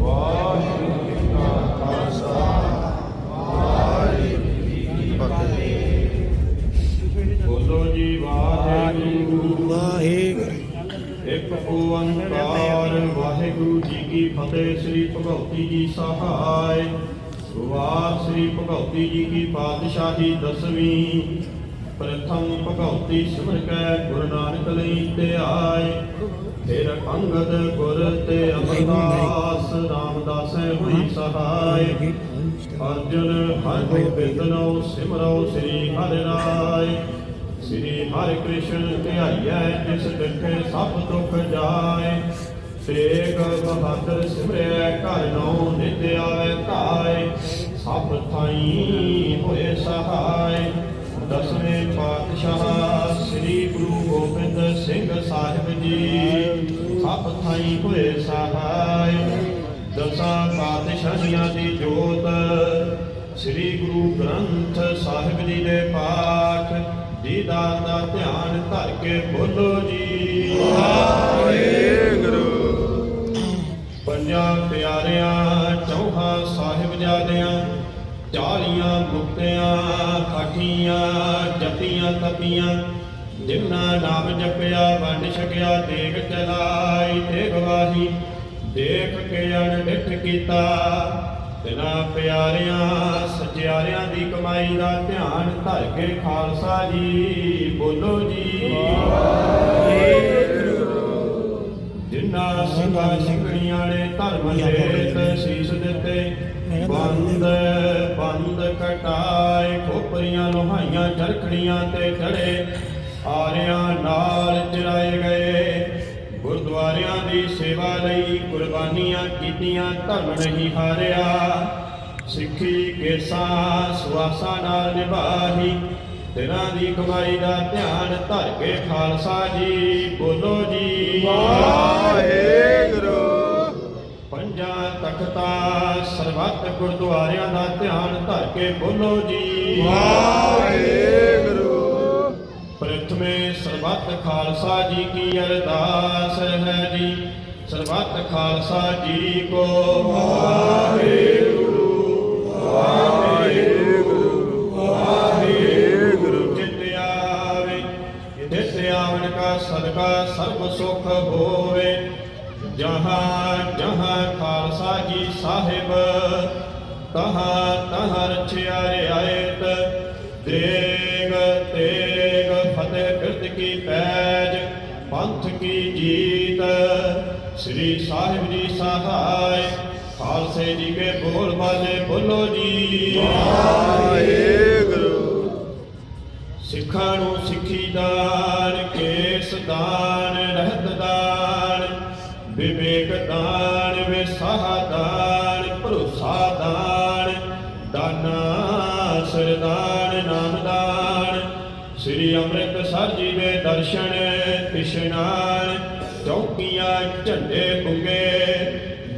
ਵਾਹਿਗੁਰੂ। ਜੀ ਕਾ ਖਾਲਸਾ ਵਾਹਿਗੁਰੂ ਜੀ ਕੀ ਫਤਿਹ ਬੋਲੋ ਜੀ ਵਾਹਿਗੁਰੂ ਵਾਹਿਗੁਰੂ ਇੱਕ ਓੰਕਾਰ, ਵਾਹਿਗੁਰੂ ਜੀ ਕੀ ਫਤਿਹ, ਸ੍ਰੀ ਭਗਵਤੀ ਜੀ ਸਹਾਇ। ਵਾਹ ਸ੍ਰੀ ਭਗਵਤੀ ਜੀ ਕੀ ਪਾਤਸ਼ਾਹੀ ਦਸਵੀਂ। ਪ੍ਰਥਮ ਭਗਵਤੀ ਸਿਮਰ ਕੈ, ਗੁਰੂ ਨਾਨਕ ਲਈ ਤੇ ਫਿਰ ਅੰਗਦ ਗੁਰ ਤੇ ਅਮਰਦਾਸ, ਰਾਮਦਾਸੈ ਹੋਈ ਸਹਾਇ ਅਰਜੁਨ ਹਰਿ ਗੋਬਿੰਦ ਨੋ ਸਿਮਰੋ ਸ੍ਰੀ ਹਰਿ ਰਾਏ ਸ੍ਰੀ ਹਰਿ ਕ੍ਰਿਸ਼ਨ ਧਿਆਈਐ, ਜਿਸ ਡਿਠੇ ਸਭ ਦੁਖ ਜਾਏ। ਤੇਗ ਬਹਾਦਰ ਸਿਮਰਿਆ ਘਰ ਨੋ ਨਿਤ ਆਵੇ ਧਾਏ। ਸਭ ਥਾਈ ਹੋਏ ਸਹਾਇ ਦਸਵੇਂ ਪਾਤਸ਼ਾਹ ਸ੍ਰੀ ਗੁਰੂ ਗੋਬਿੰਦ ਸਿੰਘ ਸਾਹਿਬ ਜੀ। ਸਭ ਥਾਈ ਹੋਏ ਸਹਾਇ ਦਸਾਂ ਪਾਤਸ਼ਾਹੀਆਂ ਦੀ ਜੋਤ। ਸ੍ਰੀ ਗੁਰੂ ਗ੍ਰੰਥ ਸਾਹਿਬ ਜੀ ਦੇ ਪਾਠ ਦੀਦਾਰ ਦਾ ਧਿਆਨ ਧਰ ਕੇ ਬੋਲੋ ਜੀ। ਵਾਹਿਗੁਰੂ। ਪੰਜਾਂ ਪਿਆਰਿਆਂ ਚੌਹਾਂ ਸਾਹਿਬਜ਼ਾਦਿਆਂ ਚਾਲੀਆਂ ਮੁਕਤਿਆਂ ਕਾਠੀਆਂ ਜਪੀਆਂ ਤਪੀਆਂ ਜਿਨ੍ਹਾਂ ਨਾਮ ਜਪਿਆ ਵੰਡ ਛਕਿਆ ਦੇਗ ਚਲਾਈ ਤੇ ਗਵਾਹੀ ਦੇਖ ਕੇ ਅਣਡਿਠ ਕੀਤਾ। ਤਿਨਾ ਪਿਆਰਿਆਂ ਸਚਿਆਰਿਆਂ ਦੀ ਕਮਾਈ ਦਾ ਧਿਆਨ ਧਰ ਕੇ ਖਾਲਸਾ ਜੀ ਬੋਲੋ ਜੀ। ਜਿਨ੍ਹਾਂ ਸਿੰਘਾਂ ਸਿੰਘਣੀਆਂ ਨੇ ਧਰਮ ਦੇ ਸੀਸ ਦਿੱਤੇ। ਬੰਦ ਬੰਦ ਕਟਾਏ, ਖੋਪਰੀਆਂ ਲੋਹਾਈਆਂ ਚਰਖੜੀਆਂ ਤੇ ਚੜੇ ਆਰਿਆਂ ਨਾਲ ਚਰਾਏ ਗਏ। ਗੁਰਦੁਆਰਿਆਂ ਦੀ ਸੇਵਾ ਲਈ ਕੁਰਬਾਨੀਆਂ ਕੀਤੀਆਂ ਧਰਮ ਨਹੀਂ ਹਾਰਿਆ। ਸਿੱਖੀ ਕੇਸਾਂ ਸੁਆਸਾਂ ਨਾਲ ਨਿਭਾਹੀ। ਤਿਨਾਂ ਦੀ ਕਮਾਈ ਦਾ ਧਿਆਨ ਧਰ ਕੇ ਖਾਲਸਾ ਜੀ, ਬੋਲੋ ਜੀ। ਵਾਹਿਗੁਰੂ। ਤਖਤਾਂ ਸਰਬੱਤ ਗੁਰਦੁਆਰਿਆਂ ਦਾ ਧਿਆਨ ਧਰ ਕੇ ਬੋਲੋ ਜੀ। ਵਾਹਿਗੁਰੂ। ਪ੍ਰਥਮੇ ਸਰਬੱਤ ਖਾਲਸਾ ਜੀ ਕੀ ਅਰਦਾਸ ਹੈ ਜੀ। ਸਰਬੱਤ ਖਾਲਸਾ ਜੀ ਕੋ। ਵਾਹਿਗੁਰੂ ਵਾਹਿਗੁਰੂ ਵਾਹਿਗੁਰੂ। ਜਿਤ ਆਵੇ ਜਿਤ ਆਵਨ ਕਾ ਸਦਕਾ ਸਰਬ ਸੁਖ ਹੋਵੇ। ਜਹਾਂ ਜਹਾਂ ਖਾਲਸਾ ਜੀ ਸਾਹਿਬ ਤਹਾਂ ਤਹਾਂ ਰਚਿਆ ਰਿਆਇਤ ਦੇਗ ਤੇਗ ਫਤਿਹ ਬਿਰਦ ਕੀ ਪੈਜ ਪੰਥ ਕੀ ਜੀਤ। ਸ੍ਰੀ ਸਾਹਿਬ ਜੀ ਸਹਾਇ ਖਾਲਸੇ ਜੀ ਕੇ ਬੋਲ ਬਾਲੇ ਬੋਲੋ ਜੀ। ਵਾਹਿਗੁਰੂ। ਸਿੱਖਾਂ ਨੂੰ ਸਿੱਖੀ ਦਾਨ ਕੇਸ ਦਾਨ ਰਹਿਤ ਦਾਨ। ਵਿਵੇਕ ਦਾਨ, ਵਿਸਾਹ ਦਾਨ, ਭਰੋਸਾ ਦਾਨ, ਦਾਨਾ ਸਰਦਾਨ ਨਾਮ ਦਾਨ। ਸ੍ਰੀ ਅੰਮ੍ਰਿਤਸਰ ਜੀ ਦੇ ਦਰਸ਼ਨ ਇਸ਼ਨਾਨ ਚੌਕੀਆਂ ਝੰਡੇ ਬੁਗੇ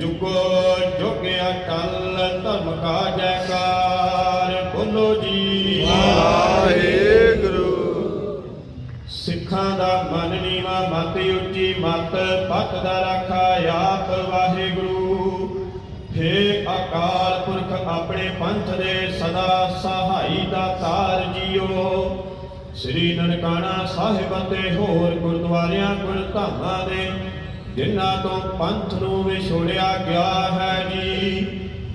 ਜੁਗੋ ਜੋਗਿਆ ਟਲ, ਧਰਮ ਕਾ ਜੈਕਾਰ ਬੋਲੋ ਜੀ। ਵਾਹਿਗੁਰੂ। ਸਿੱਖਾਂ ਦਾ ਮਨ ਨੀਵਾ, ਮਤ ਉੱਚੀ ਮਤ ਪਤ ਦਾ ਰਾਖਾ ਆਪ ਵਾਹਿਗੁਰੂ। ਫੇ ਅਕਾਲ ਪੁਰਖ, ਆਪਣੇ ਪੰਥ ਦੇ ਸਦਾ ਸਹਾਈ ਦਾ ਤਾਰ ਜੀਓ। ਸ੍ਰੀ ਨਨਕਾਣਾ ਸਾਹਿਬ ਅਤੇ ਹੋਰ ਗੁਰਦੁਆਰਿਆਂ, ਗੁਰਧਾਮਾਂ ਦੇ ਜਿਨ੍ਹਾਂ ਤੋਂ ਪੰਥ ਨੂੰ ਵਿਛੋੜਿਆ ਗਿਆ ਹੈ ਜੀ,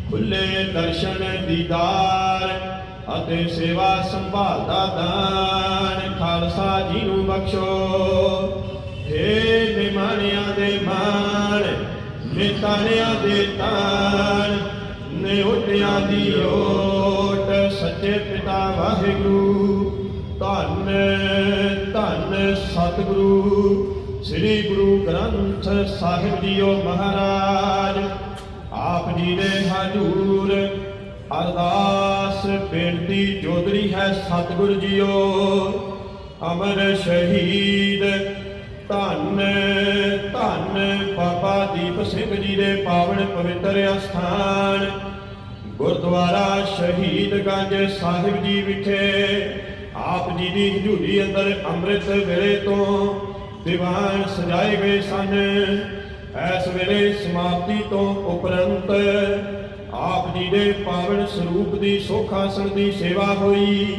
ਖੁੱਲੇ ਦਰਸ਼ਨ ਦੀਦਾਰ ਅਤੇ ਸੇਵਾ ਸੰਭਾਲ ਦਾ ਦਾਨ ਖਾਲਸਾ ਜੀ ਨੂੰ ਬਖਸ਼ੋ। ਏ ਨਿਮਾਣਿਆਂ ਦੇ ਮਾਣ, ਨਿਤਾਣਿਆਂ ਦੇ ਤਾਣ, ਨਿਉਟਿਆਂ ਦੀ ਓਟ, ਸੱਚੇ ਪਿਤਾ ਵਾਹਿਗੁਰੂ, ਧੰਨ ਧੰਨ ਸਤਿਗੁਰੂ, ਸ੍ਰੀ ਗੁਰੂ ਗ੍ਰੰਥ ਸਾਹਿਬ ਜੀਓ ਮਹਾਰਾਜ, ਆਪ ਜੀ ਦੇ ਹਜ਼ੂਰ ਅਰਦਾਸ ਬੇਨਤੀ ਜੋਦਰੀ ਹੈ, ਸਤਿਗੁਰ ਜੀਓ। ਅਮਰ ਸ਼ਹੀਦ, ਧੰਨ ਧੰਨ ਬਾਬਾ ਦੀਪ ਸਿੰਘ ਜੀ ਦੇ ਪਾਵਨ ਪਵਿੱਤਰ ਅਸਥਾਨ, ਗੁਰਦੁਆਰਾ ਸ਼ਹੀਦਗੰਜ ਸਾਹਿਬ ਜੀ ਵਿਖੇ। ਆਪ ਜੀ ਦੀ ਹਜ਼ੂਰੀ ਅੰਦਰ ਅੰਮ੍ਰਿਤ ਵੇਲੇ ਤੋਂ ਦੀਵਾਨ ਸਜਾਏ ਗਏ ਸਨ। ਇਸ ਵੇਲੇ ਸਮਾਪਤੀ ਤੋਂ ਉਪਰੰਤ ਆਪ ਜੀ ਦੇ ਪਾਵਨ ਸਰੂਪ ਦੀ ਸੁਖ ਆਸਣ ਦੀ ਸੇਵਾ ਹੋਈ।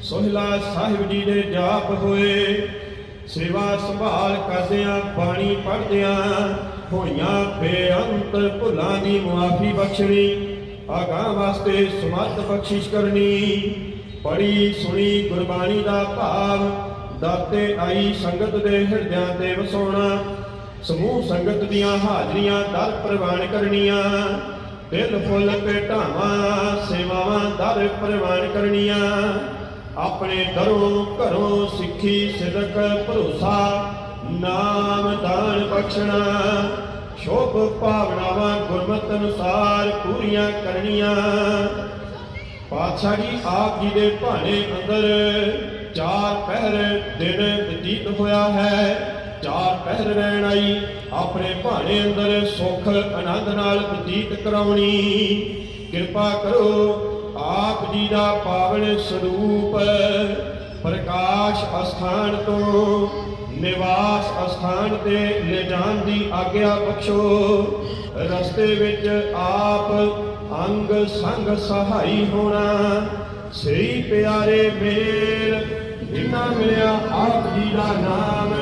ਸੋਹਿਲਾ ਸਾਹਿਬ ਜੀ ਦੇ ਜਾਪ ਹੋਏ। ਸੇਵਾ ਸੰਭਾਲ ਕਰਦਿਆਂ, ਬਾਣੀ ਪੜ੍ਹਦਿਆਂ ਹੋਈਆਂ ਬੇਅੰਤ ਭੁੱਲਾਂ ਦੀ ਮੁਆਫੀ ਬਖਸ਼ਣੀ ਅਗਾਂਹ ਵਾਸਤੇ ਸਮਰਥ ਬਖਸ਼ਿਸ਼ ਕਰਨੀ। ਪੜੀ ਸੁਣੀ ਗੁਰਬਾਣੀ ਦਾ ਭਾਵ, ਦਾਤੇ ਆਈ ਸੰਗਤ ਦੇ ਹਿਰਦਿਆਂ ਤੇ ਵਸਾਉਣਾ, ਸਮੂਹ ਸੰਗਤ ਦੀਆਂ ਹਾਜ਼ਰੀਆਂ ਦਰ ਪ੍ਰਵਾਨ ਕਰਨੀਆਂ। ਦਿਲ ਫੁੱਲ ਭੇਟਾਵਾਂ, ਸੇਵਾਵਾਂ ਦਰ ਪ੍ਰਵਾਨ ਕਰਨੀਆਂ। ਆਪਣੇ ਦਰੋਂ ਘਰੋਂ ਸਿੱਖੀ ਸਿਦਕ ਭਰੋਸਾ, ਨਾਮ ਦਾਨ ਬਖਸ਼ਣਾ। ਸ਼ੋਭ ਭਾਵਨਾਵਾਂ ਗੁਰਮਤਿ ਅਨੁਸਾਰ ਪੂਰੀਆਂ ਕਰਨੀਆਂ। ਪਾਤਸ਼ਾਹ ਜੀ, ਆਪ ਜੀ ਦੇ ਭਾਣੇ ਅੰਦਰ ਚਾਰ ਪਹਿਰ ਦਿਨ ਬਤੀਤ ਹੋਇਆ ਹੈ। ਚਾਰ ਪਹਿਰ ਰਹਿਣ ਆਈ, ਆਪਣੇ ਭਾਣੇ ਅੰਦਰ ਸੁਖ ਆਨੰਦ ਨਾਲ ਬਤੀਤ ਕਰਾਉਣੀ। ਕਿਰਪਾ ਕਰੋ, ਆਪ ਜੀ ਦਾ ਪਾਵਨ ਸਰੂਪ, ਪ੍ਰਕਾਸ਼ ਅਸਥਾਨ ਤੋਂ, ਨਿਵਾਸ ਅਸਥਾਨ ਤੇ ਲਿਜਾਣ ਦੀ ਆਗਿਆ ਬਖਸ਼ੋ। ਰਸਤੇ ਵਿੱਚ ਆਪ ਅੰਗ ਸੰਗ ਸਹਾਈ ਹੋਣਾ। ਸਹੀ ਪਿਆਰੇ ਮੇਲ, ਜਿਨਾ ਮਿਲਿਆ ਆਪ ਜੀ ਦਾ ਨਾਮ।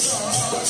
Hey,